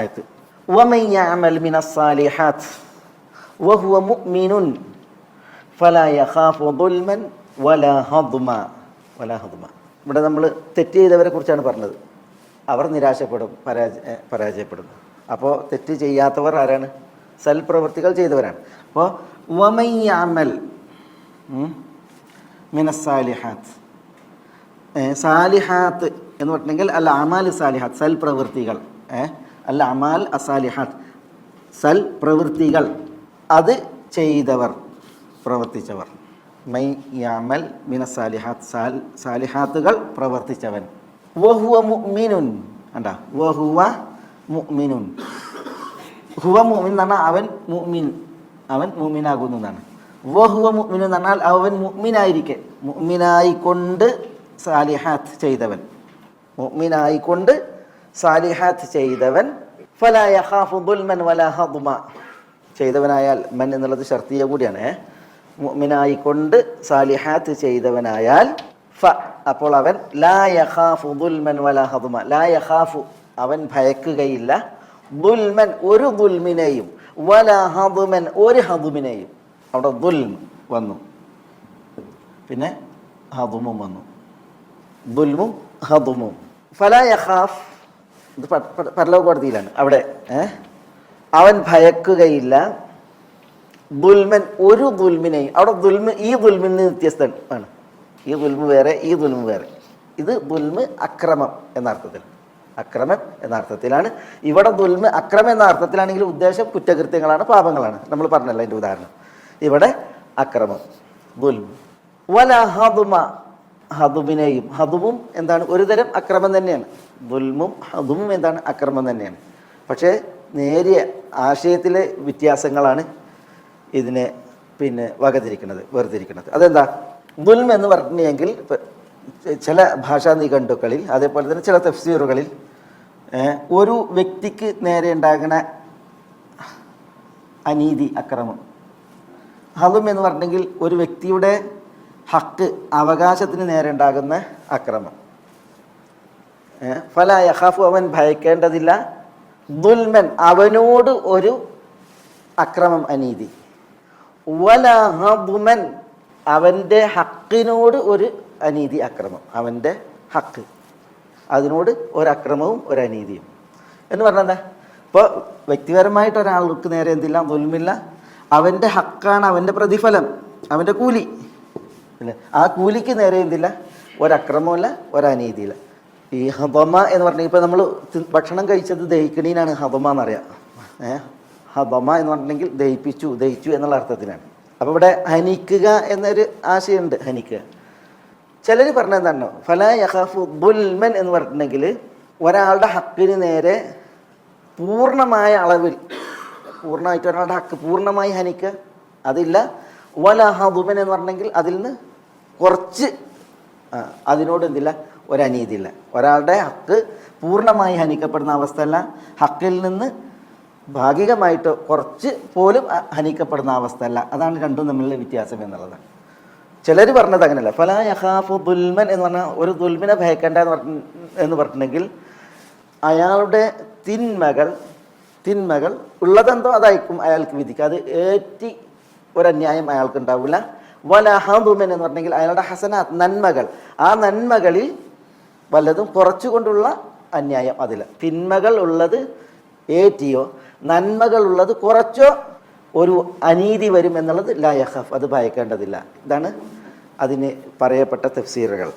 ആയത്ത് ومن يعمل من الصالحات وهو مؤمن فلا يخاف ظلما ولا هضما ولا هضما ഇവിടെ നമ്മൾ തെറ്റ് ചെയ്തവരെ കുറിച്ചാണ് പറഞ്ഞത് അവർ നിരാശപ്പെടും പരാജയ ഏ, പരാജയപ്പെടും അപ്പോൾ തെറ്റ് ചെയ്യാത്തവർ ആരാണ് സൽപ്രവൃത്തികൾ ചെയ്തവരാണ് അപ്പോൾ വമയ്യാമൽ മിനസാലിഹാത്ത് സാലിഹാത്ത് എന്ന് പറഞ്ഞിട്ടുണ്ടെങ്കിൽ അല്ല അമാൽ സാലിഹാത്ത് സൽ പ്രവൃത്തികൾ അല്ല അമാൽ അസാലിഹാത്ത്. സൽ പ്രവൃത്തികൾ. അത് ചെയ്തവർ പ്രവർത്തിച്ചവർ. മൈ യാമൽ മിന സാലിഹാത്ത്. സാൽ സാലിഹാത്തുകൾ പ്രവർത്തിച്ചവൻ. വഹുവ മുഅ്മിനുൻ. അണ്ടാ വഹുവ മുഅ്മിനുൻ. ഹുവ മുഅ്മിൻ എന്ന് പറഞ്ഞാൽ അവൻ മുഅ്മിൻ. അവൻ മുഅ്മിനാകുന്നു എന്നാണ്. വഹുവ മുഅ്മിൻ എന്ന് പറഞ്ഞാൽ അവൻ മുഅ്മിനായിരിക്കെ. മുഅ്മിനായിക്കൊണ്ട് സാലിഹാത്ത് ചെയ്തവൻ. മുഅ്മിനായിക്കൊണ്ട് സാലിഹാത്ത് ചെയ്തവൻ ചെയ്തവനായാൽ മൻ എന്നുള്ളത് ഷർത്തിയ കൂടിയാണ്. മുഅ്മിനായിക്കൊണ്ട് സാലിഹാത്ത് ചെയ്തവനായാൽ ഫ അപ്പോൾ അവൻ ലാ യഖാഫു ദുൽമൻ വലാ ഹദ്മ. ലാ യഖാഫു അവൻ ഭയക്കുകയില്ല. ദുൽമൻ ഒരു ദുൽമിനെയും വല ഹദുമൻ ഒരു ഹദുമിനെയും. അവിടെ ദുൽം വന്നു. പിന്നെ ഹദുമും വന്നു. ദുൽമും ഹദുമും. ഫല യഖാഫ് ഇത് പരലോക കോടതിയിലാണ് അവിടെ അവൻ ഭയക്കുകയില്ല. ദുൽമൻ ഒരു ദുൽമിനെയും അവിടെ ദുൽമ് ഈ ദുൽമിൽ നിന്ന് വ്യത്യസ്തൻ ആണ്. ഈ ദുൽമ് വേറെ ഈ ദുൽമ് വേറെ. ഇത് ദുൽമ് അക്രമം എന്ന അർത്ഥത്തിൽ. അക്രമം എന്ന അർത്ഥത്തിലാണ്. ഇവിടെ ദുൽമ് അക്രമം എന്ന അർത്ഥത്തിലാണെങ്കിൽ ഉദ്ദേശം കുറ്റകൃത്യങ്ങളാണ് പാപങ്ങളാണ്. നമ്മൾ പറഞ്ഞല്ലോ അതിന്റെ ഉദാഹരണം. ഇവിടെ അക്രമം ദുൽമ്. വല ഹതുമ ഹതുബിനെയും ഹതുബും എന്താണ്? ഒരുതരം അക്രമം തന്നെയാണ്. ദുൽമും അതും എന്താണ്? അക്രമം തന്നെയാണ്. പക്ഷേ നേരിയ ആശയത്തിലെ വ്യത്യാസങ്ങളാണ് ഇതിനെ പിന്നെ വകതിരിക്കുന്നത് വേർതിരിക്കുന്നത്. അതെന്താ? ദുൽം എന്ന് പറഞ്ഞെങ്കിൽ ചില ഭാഷാ നിഘണ്ടുക്കളിൽ അതേപോലെ തന്നെ ചില തഫ്സീറുകളിൽ ഒരു വ്യക്തിക്ക് നേരെ ഉണ്ടാകുന്ന അനീതി അക്രമം. അതും എന്ന് പറഞ്ഞെങ്കിൽ ഒരു വ്യക്തിയുടെ ഹക്ക് അവകാശത്തിന് നേരെ ഉണ്ടാകുന്ന അക്രമം. ഫല യഹാഫു അവൻ ഭയക്കേണ്ടതില്ല. ദുൽമൻ അവനോട് ഒരു അക്രമം അനീതി. വല ഹദുമൻ അവന്റെ ഹക്കിനോട് ഒരു അനീതി അക്രമം. അവന്റെ ഹക്ക്. അതിനോട് ഒരക്രമവും ഒരനീതിയും. എന്ന് പറഞ്ഞാൽ എന്താ? ഇപ്പോൾ വ്യക്തിപരമായിട്ട് ഒരാൾക്ക് നേരെ എന്തില്ല? ദുൽമില്ല. അവന്റെ ഹക്കാണ് അവന്റെ പ്രതിഫലം അവന്റെ കൂലി. ആ കൂലിക്ക് നേരെ എന്തില്ല? ഒരക്രമമില്ല ഒരനീതിയില്ല. ഈ ഹബമ എന്ന് പറഞ്ഞാൽ ഇപ്പോൾ നമ്മൾ ഭക്ഷണം കഴിച്ചത് ദഹിക്കണീനാണ് ഹബമ എന്നറിയാം. ഏഹ് ഹബമ എന്ന് പറഞ്ഞിട്ടുണ്ടെങ്കിൽ ദഹിപ്പിച്ചു ദഹിച്ചു എന്നുള്ള അർത്ഥത്തിലാണ്. അപ്പോൾ ഇവിടെ ഹനിക്കുക എന്നൊരു ആശയമുണ്ട് ഹനിക്കുക. ചിലർ പറഞ്ഞ എന്താണോ? ഫല യഹാഫു ബുൽമൻ എന്ന് പറഞ്ഞിട്ടുണ്ടെങ്കിൽ ഒരാളുടെ ഹക്കിന് നേരെ പൂർണമായ അളവിൽ പൂർണമായിട്ട് ഒരാളുടെ ഹക്ക് പൂർണമായി ഹനിക്കുക അതില്ല. വല ഹദുമൻ എന്ന് പറഞ്ഞെങ്കിൽ അതിൽ നിന്ന് കുറച്ച് അതിനോട് എന്തില്ല? ഒരനീതിയില്ല. ഒരാളുടെ ഹക്ക് പൂർണമായി ഹനിക്കപ്പെടുന്ന അവസ്ഥയല്ല. ഹക്കിൽ നിന്ന് ഭാഗികമായിട്ട് കുറച്ച് പോലും ഹനിക്കപ്പെടുന്ന അവസ്ഥയല്ല. അതാണ് രണ്ടും തമ്മിലുള്ള വ്യത്യാസം എന്നുള്ളത്. ചിലർ പറഞ്ഞത് അങ്ങനെയല്ല. ഫല യഹാഫു ദുൽമൻ എന്ന് പറഞ്ഞാൽ ഒരു ദുൽമിനെ ഭയക്കേണ്ട എന്ന് പറഞ്ഞ എന്ന് പറഞ്ഞിട്ടുണ്ടെങ്കിൽ അയാളുടെ തിന്മകൾ തിന്മകൾ ഉള്ളതെന്തോ അതായിരിക്കും അയാൾക്ക് വിധിക്കുക. അത് ഏറ്റി ഒരന്യായം അയാൾക്ക് ഉണ്ടാവില്ല. വല ഹദുമൻ എന്ന് പറഞ്ഞെങ്കിൽ അയാളുടെ ഹസനാത്ത് നന്മകൾ. ആ നന്മകളിൽ വല്ലതും കുറച്ചുകൊണ്ടുള്ള അന്യായം അതിൽ തിന്മകൾ ഉള്ളത് ഏറ്റിയോ? നന്മകൾ ഉള്ളത് കുറച്ചോ? ഒരു അനീതി വരും എന്നുള്ളത് ലായഹഫ് അത് ഭയക്കേണ്ടതില്ല. ഇതാണ് അതിന് പറയപ്പെട്ട തഫ്സീറുകൾ.